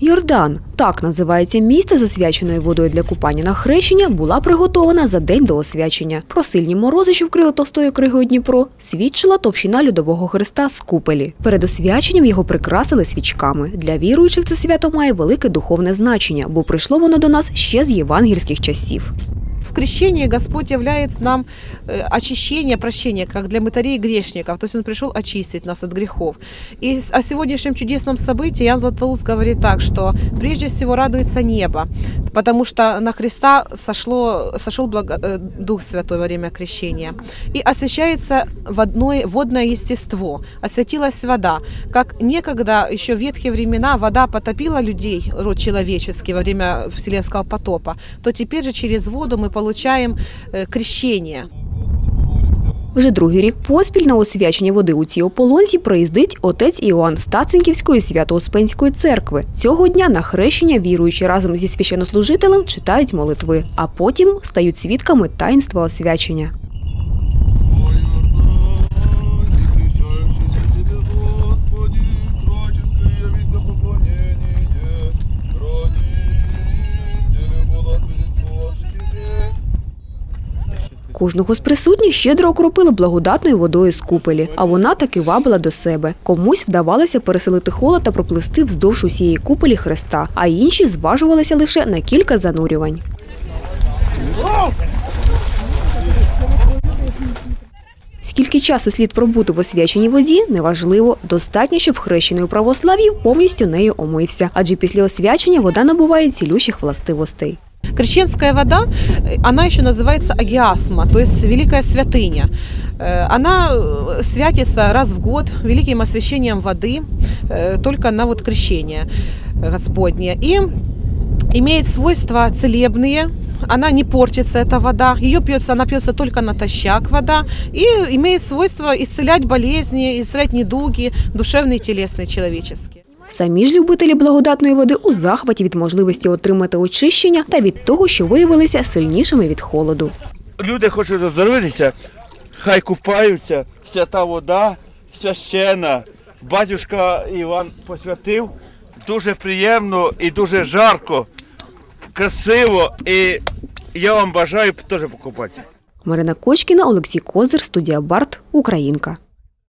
Йордан так називається місце з освяченою водою для купання на хрещення, була приготована за день до освячення. Про сильні морози, що вкрили товстою кригою Дніпро, свідчила товщина льодового хреста з купелі. Перед освяченням його прикрасили свічками. Для віруючих це свято має велике духовне значення, бо прийшло воно до нас ще з євангельських часів. Крещении Господь являет нам э, очищение, прощение, как для мытарей и грешников. То есть Он пришел очистить нас от грехов. И о сегодняшнем чудесном событии Ян Златоуст говорит так, что прежде всего радуется небо, потому что на Христа сошло, сошел благо- э, Дух Святой во время крещения. И освящается водное, водное естество, освятилась вода. Как некогда, еще в ветхие времена, вода потопила людей, род человеческий, во время Вселенского потопа, то теперь же через воду мы получаем э, крещение. Вже другий рік поспіль на освячення води у цій ополонці приїздить отець Іоанн Стаценківської свято-Успенської церкви. Цього дня на хрещення віруючі разом зі священнослужителем читають молитви, а потім стають свідками таїнства освячення. Кожного з присутніх щедро окропили благодатною водою з купелі, а вона таки вабила до себе. Комусь вдавалося переселити холод та проплисти вздовж усієї куполі хреста, а інші зважувалися лише на кілька занурювань. Скільки часу слід пробути в освяченій воді, неважливо. Достатньо, щоб хрещений у православ'ї повністю нею омився, адже після освячення вода набуває цілющих властивостей. Крещенская вода, э, она еще называется агиасма, то есть великая святыня. Э, Она э, святится раз в год великим освящением воды, только на вот крещение э, Господне. И имеет свойства целебные, она не портится, эта вода. Ее пьется, она пьется только натощак вода. И имеет свойство исцелять болезни, исцелять недуги, душевные, телесные, человеческие. Самі ж любителі благодатної води у захваті від можливості отримати очищення та від того, що виявилися сильнішими від холоду. люди хочуть оздоровитися, хай купаються, свята вода, священа. Батюшка Іван посвятив, дуже приємно і дуже жарко, красиво. І я вам бажаю теж покупатися. Марина Кочкіна, Олексій Козир, студія Барт, Українка.